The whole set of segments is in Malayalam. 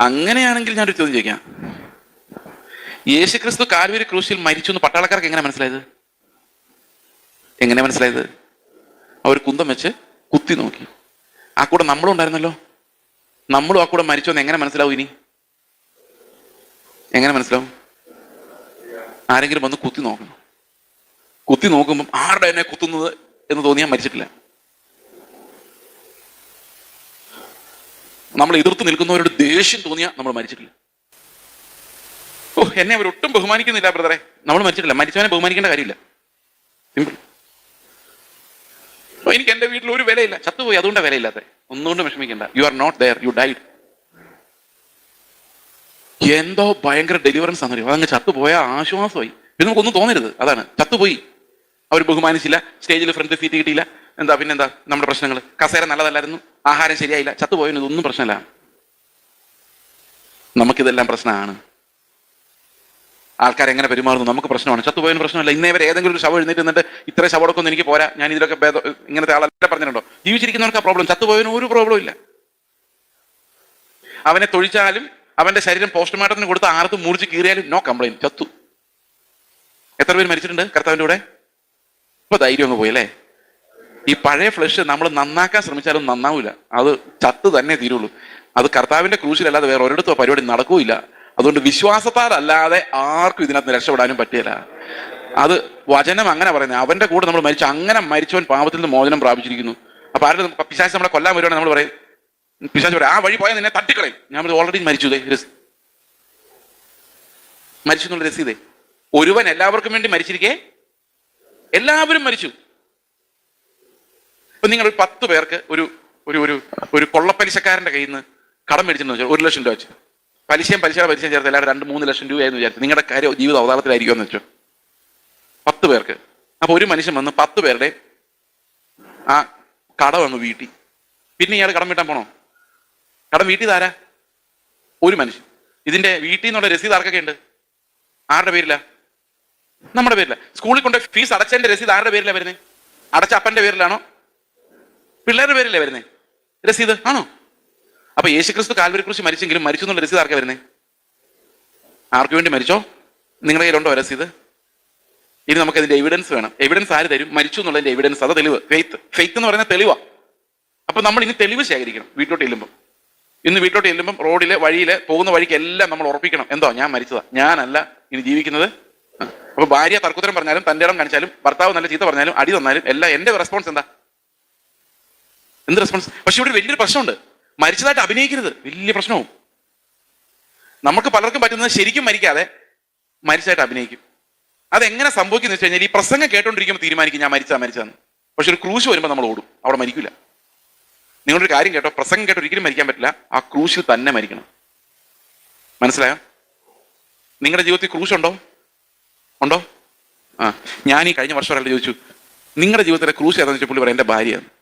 അങ്ങനെയാണെങ്കിൽ ഞാനൊരു ചോദ്യം ചോദിക്കാം. യേശുക്രിസ്തു കാൽവരി ക്രൂശിൽ മരിച്ചു എന്ന് പട്ടാളക്കാർക്ക് എങ്ങനെ മനസ്സിലായത്? എങ്ങനെ മനസ്സിലായത്? അവർ കുന്തം വെച്ച് കുത്തി നോക്കി. ആ കൂടെ നമ്മളും ഉണ്ടായിരുന്നല്ലോ. നമ്മളും ആ കൂടെ മരിച്ചു എന്ന് എങ്ങനെ മനസ്സിലാവും ഇനി? എങ്ങനെ മനസ്സിലാവും? ആരെങ്കിലും വന്ന് കുത്തി നോക്കണം. കുത്തി നോക്കുമ്പം ആരുടെ എന്നെ കുത്തുന്നത് എന്ന് തോന്നിയാൽ മരിച്ചിട്ടില്ല. നമ്മൾ എതിർത്ത് നിൽക്കുന്നവരോട് ദേഷ്യം തോന്നിയാൽ നമ്മൾ മരിച്ചിട്ടില്ല. ഓ എന്നെ അവരൊട്ടും ബഹുമാനിക്കുന്നില്ല ബ്രദറെ. നമ്മൾ മരിച്ചിട്ടില്ല. മരിച്ചവനെ ബഹുമാനിക്കേണ്ട കാര്യമില്ല. സിമ്പിൾ എനിക്ക് എന്റെ വീട്ടിൽ ഒരു വിലയില്ല. ചത്തുപോയി അതുകൊണ്ട് വിലയില്ലാത്ത. ഒന്നുകൊണ്ട് വിഷമിക്കണ്ട. You are not there you died എന്തോ ഭയങ്കര ഡെലിവറൻസ് ആണ് അതങ്ങ് ചത്തുപോയ ആശ്വാസമായി. പിന്നെ നമുക്കൊന്നും തോന്നരുത്. അതാണ്. ചത്തുപോയി. അവർ ബഹുമാനിച്ചില്ല. സ്റ്റേജിൽ ഫ്രണ്ട് സീറ്റ് കിട്ടിയില്ല. എന്താ പിന്നെന്താ നമ്മുടെ പ്രശ്നങ്ങൾ കസേര നല്ലതല്ലായിരുന്നു. ആഹാരം ശരിയായില്ല ചത്തുപോയതിന് ഇതൊന്നും പ്രശ്നമല്ല. നമുക്കിതെല്ലാം പ്രശ്നമാണ്. ആൾക്കാർ എങ്ങനെ പെരുമാറുന്നു? നമുക്ക് പ്രശ്നമാണ്. ചത്തുപോയതിന് പ്രശ്നമല്ല. ഇന്നേ വരെ ഏതെങ്കിലും ഒരു ശവം എഴുന്നേറ്റ് നിന്നിട്ട് ഇത്ര ശവടക്കൊന്നും എനിക്ക് പോരാ. ഞാൻ ഇതിലൊക്കെ ഭേദം ഇങ്ങനത്തെ ആളല്ല പറഞ്ഞിട്ടുണ്ടോ? ജീവിച്ചിരിക്കുന്നവർക്ക് ആ പ്രോബ്ലം ചത്തുപോയതിന് ഒരു പ്രോബ്ലം ഇല്ല. അവനെ തൊഴിച്ചാലും അവന്റെ ശരീരം പോസ്റ്റ്മോർട്ടത്തിന് കൊടുത്ത് ആർത്ത് മുറിച്ച് കീറിയാലും നോ കംപ്ലൈന്റ് ചത്തു. എത്ര പേര് മരിച്ചിട്ടുണ്ട് കർത്താവിന്റെ കൂടെ? ഇപ്പൊ ധൈര്യം അങ്ങ് പോയി അല്ലേ? ഈ പഴയ ഫ്ലഷ് നമ്മൾ നന്നാക്കാൻ ശ്രമിച്ചാലും നന്നാവില്ല അത് ചത്ത് തന്നെ തീരുള്ളൂ. അത് കർത്താവിന്റെ ക്രൂശിലല്ലാതെ വേറെ ഒരിടത്തും പരിപാടി നടക്കൂല അതുകൊണ്ട് വിശ്വാസത്താലല്ലാതെ ആർക്കും ഇതിനകത്ത് രക്ഷപ്പെടാനും പറ്റില്ല. അത് വചനം അങ്ങനെ പറയുന്നത്. അവന്റെ കൂടെ നമ്മൾ മരിച്ചു. അങ്ങനെ മരിച്ചവൻ പാപത്തിൽ നിന്ന് മോചനം പ്രാപിച്ചിരിക്കുന്നു. അപ്പൊ ആരുടെ പിശാച് നമ്മളെ കൊല്ലാൻ വരുവാണെങ്കിൽ നമ്മൾ പറയും. പിശാശ് പറയും ആ വഴി പോയാൽ നിന്നെ തട്ടിക്കളയും. ഞാൻ ഓൾറെഡി മരിച്ചു മരിച്ചു എന്നുള്ള രസീതേ. ഒരുവൻ എല്ലാവർക്കും വേണ്ടി മരിച്ചിരിക്കേ? എല്ലാവരും മരിച്ചു. ഇപ്പൊ നിങ്ങൾ ഒരു പത്ത് പേർക്ക് ഒരു ഒരു ഒരു ഒരു കൊള്ളപ്പലിശക്കാരന്റെ കയ്യിൽ നിന്ന് കടം മേടിച്ചെന്ന് വെച്ചാൽ ഒരു ലക്ഷം രൂപ വെച്ച്. പലിശയും പലിശയുടെ പലിശയും ചേർത്ത് എല്ലാവരും രണ്ട് മൂന്ന് ലക്ഷം രൂപയായിരുന്നു വിചാരിച്ചു. നിങ്ങളുടെ കാര്യം ജീവിത അവതാളത്തിലായിരിക്കുമെന്ന് വെച്ചോ. പത്ത് പേർക്ക്. അപ്പൊ ഒരു മനുഷ്യൻ വന്ന് പത്ത് പേരുടെ ആ കട അങ്ങ് വീട്ടി. പിന്നെ ഇയാൾ കടം വീട്ടാൻ പോണോ? കടം വീട്ടിൽ ആരാ? ഒരു മനുഷ്യൻ. ഇതിന്റെ വീട്ടിൽ നിന്നുള്ള രസീത് ആർക്കൊക്കെ ഉണ്ട്? ആരുടെ പേരില? നമ്മുടെ പേരില. സ്കൂളിൽ കൊണ്ട് ഫീസ് അടച്ചതിന്റെ രസീത് ആരുടെ പേരിലാണ് വരുന്നത് അടച്ച അപ്പന്റെ പേരിലാണോ? പിള്ളേരുടെ പേരില്ലേ വരുന്നേ? രസീത് ആണോ? അപ്പൊ യേശുക്രിസ്തു കാൽവരി കുറിച്ച് മരിച്ചെങ്കിലും മരിച്ചു എന്നുള്ള രസീത് ആർക്കാ വരുന്നേ? ആർക്കു വേണ്ടി മരിച്ചോ? നിങ്ങളുടെ കയ്യിലുണ്ടോ രസീത്? ഇനി നമുക്ക് അതിന്റെ എവിഡൻസ് വേണം. എവിഡൻസ് ആര് തരും? മരിച്ചു എന്നുള്ളതിന്റെ എവിഡൻസ് അത് തെളിവ്. ഫെയ്ത്ത് ഫെയ്ത്ത് എന്ന് പറയുന്ന തെളിവാ. അപ്പൊ നമ്മൾ ഇനി തെളിവ് ശേഖരിക്കണം വീട്ടിലോട്ട് ചെല്ലുമ്പോൾ ഇന്ന് വീട്ടിലോട്ട് ചെല്ലുമ്പോൾ റോഡിൽ വഴിയിൽ പോകുന്ന വഴിക്ക് എല്ലാം നമ്മൾ ഉറപ്പിക്കണം. എന്തോ? ഞാൻ മരിച്ചതാ. ഞാനല്ല ഇനി ജീവിക്കുന്നത്. അപ്പൊ ഭാര്യ തർക്കുത്തരം പറഞ്ഞാലും തന്റെ ഇടം കാണിച്ചാലും ഭർത്താവ് നല്ല ചീത്ത പറഞ്ഞാലും അടി തന്നാലും എല്ലാം എന്റെ റെസ്പോൺസ് എന്താ? എന്ത് റെസ്പോൺസ് പക്ഷെ ഇവിടെ വലിയൊരു പ്രശ്നമുണ്ട്. മരിച്ചതായിട്ട് അഭിനയിക്കരുത്. വലിയ പ്രശ്നവും. നമുക്ക് പലർക്കും പറ്റുന്നത് ശരിക്കും മരിക്കാതെ മരിച്ചതായിട്ട് അഭിനയിക്കും. അതെങ്ങനെ സംഭവിക്കുന്ന വെച്ച് കഴിഞ്ഞാൽ ഈ പ്രസംഗം കേട്ടോണ്ടിരിക്കുമ്പോൾ തീരുമാനിക്കും ഞാൻ മരിച്ചാ മരിച്ചാന്ന് പക്ഷെ ഒരു ക്രൂശ് വരുമ്പോൾ നമ്മൾ ഓടും. അവിടെ മരിക്കില്ല നിങ്ങളൊരു കാര്യം കേട്ടോ. പ്രസംഗം കേട്ടോ ഒരിക്കലും മരിക്കാൻ പറ്റില്ല. ആ ക്രൂശിൽ തന്നെ മരിക്കണം. മനസ്സിലായോ? നിങ്ങളുടെ ജീവിതത്തിൽ ക്രൂശ് ഉണ്ടോ? ഉണ്ടോ ആ. ഞാൻ ഈ കഴിഞ്ഞ വർഷം ഒരാൾ ചോദിച്ചു നിങ്ങളുടെ ജീവിതത്തിലെ ക്രൂശ് ഏതാണെന്ന് വെച്ചാൽ പുള്ളി പറയാം എന്റെ ഭാര്യയാണ്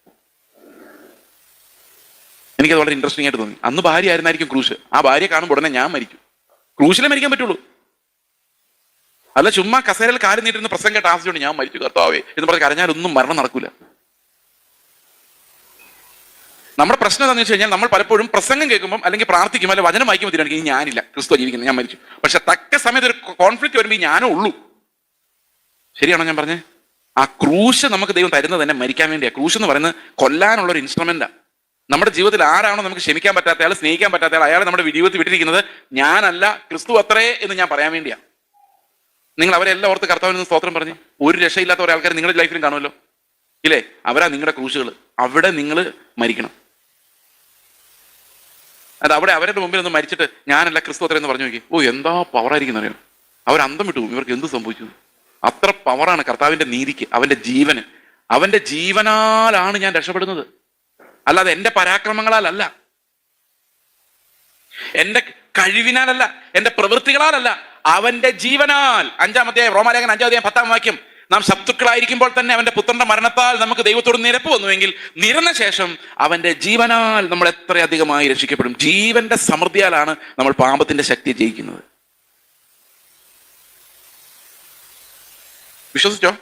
എനിക്കത് വളരെ ഇൻട്രസ്റ്റിംഗ് ആയിട്ട് തോന്നി. അന്ന് ഭാര്യ ആയിരുന്നായിരിക്കും ക്രൂശ്. ആ ഭാര്യ കാണുമ്പോൾ ഉടനെ ഞാൻ മരിക്കും. ക്രൂശിലെ മരിക്കാൻ പറ്റുള്ളൂ. അല്ല ചുമ്മാ കസേരയിൽ കാൽ നീട്ടുന്ന പ്രസംഗം കേട്ട് ആസിച്ചുകൊണ്ട് ഞാൻ മരിച്ചു കർത്താവേ എന്ന് പറഞ്ഞ് കരഞ്ഞാലൊന്നും മരണം നടക്കൂല. നമ്മുടെ പ്രശ്നം എന്താണെന്ന് വെച്ച് കഴിഞ്ഞാൽ നമ്മൾ പലപ്പോഴും പ്രസംഗം കേൾക്കുമ്പോൾ അല്ലെങ്കിൽ പ്രാർത്ഥിക്കും അല്ലെങ്കിൽ വചനം വായിക്കുമ്പോൾ തീരുമാനിക്കും ഇനി ഞാനില്ല ക്രിസ്തു ജീവിക്കുന്നത് ഞാൻ മരിച്ചു. പക്ഷെ തക്ക സമയത്ത് ഒരു കോൺഫ്ലിക്റ്റ് വരുമ്പോൾ ഞാനേ ഉള്ളൂ. ശരിയാണോ ഞാൻ പറഞ്ഞേ? ആ ക്രൂശ് നമുക്ക് ദൈവം തരുന്നത് തന്നെ മരിക്കാൻ വേണ്ടിയാണ് ക്രൂശ് എന്ന് പറയുന്നത് കൊല്ലാനുള്ള ഒരു ഇൻസ്ട്രുമെന്റാ നമ്മുടെ ജീവിതത്തിൽ ആരാണോ നമുക്ക് ക്ഷമിക്കാൻ പറ്റാത്ത ആൾ സ്നേഹിക്കാൻ പറ്റാത്ത ആൾ അയാളെ നമ്മുടെ ജീവിതത്തിൽ വിട്ടിരിക്കുന്നത് ഞാനല്ല ക്രിസ്തു അത്രേ എന്ന് ഞാൻ പറയാൻ വേണ്ടിയാ. നിങ്ങൾ അവരെല്ലാം ഓർത്ത് കർത്താവിൽ നിന്ന് സ്തോത്രം പറഞ്ഞ്. ഒരു രക്ഷയില്ലാത്ത ഒരു ആൾക്കാർ നിങ്ങളുടെ ലൈഫിലും കാണുമല്ലോ. ഇല്ലേ? അവരാ നിങ്ങളുടെ ക്രൂശുകൾ അവിടെ നിങ്ങൾ മരിക്കണം. അത് അവിടെ അവരുടെ മുമ്പിൽ ഒന്ന് മരിച്ചിട്ട് ഞാനല്ല ക്രിസ്തു അത്രയെന്ന് പറഞ്ഞു നോക്കി. ഓ എന്താ പവറായിരിക്കും അറിയാം അവർ അന്തം വിട്ടു. ഇവർക്ക് എന്ത് സംഭവിച്ചു? അത്ര പവറാണ് കർത്താവിന്റെ നീതിക്ക് അവന്റെ ജീവന്. അവന്റെ ജീവനാലാണ് ഞാൻ രക്ഷപ്പെടുന്നത്. അല്ലാതെ എന്റെ പരാക്രമങ്ങളാലല്ല. എന്റെ കഴിവിനാലല്ല എന്റെ പ്രവൃത്തികളാലല്ല. അവന്റെ ജീവനാൽ അഞ്ചാമത്തെ റോമാലേഖൻ അഞ്ചാം അധ്യായം പത്താം വാക്യം നാം ശത്രുക്കളായിരിക്കുമ്പോൾ തന്നെ അവന്റെ പുത്രന്റെ മരണത്താൽ നമുക്ക് ദൈവത്തോട് നിരപ്പ് വന്നുവെങ്കിൽ നിരന്ന ശേഷം അവന്റെ ജീവനാൽ നമ്മൾ എത്രയധികമായി രക്ഷിക്കപ്പെടും. ജീവന്റെ സമൃദ്ധിയാലാണ് നമ്മൾ പാപത്തിന്റെ ശക്തി ജയിക്കുന്നത്. വിശ്വസിച്ചോ?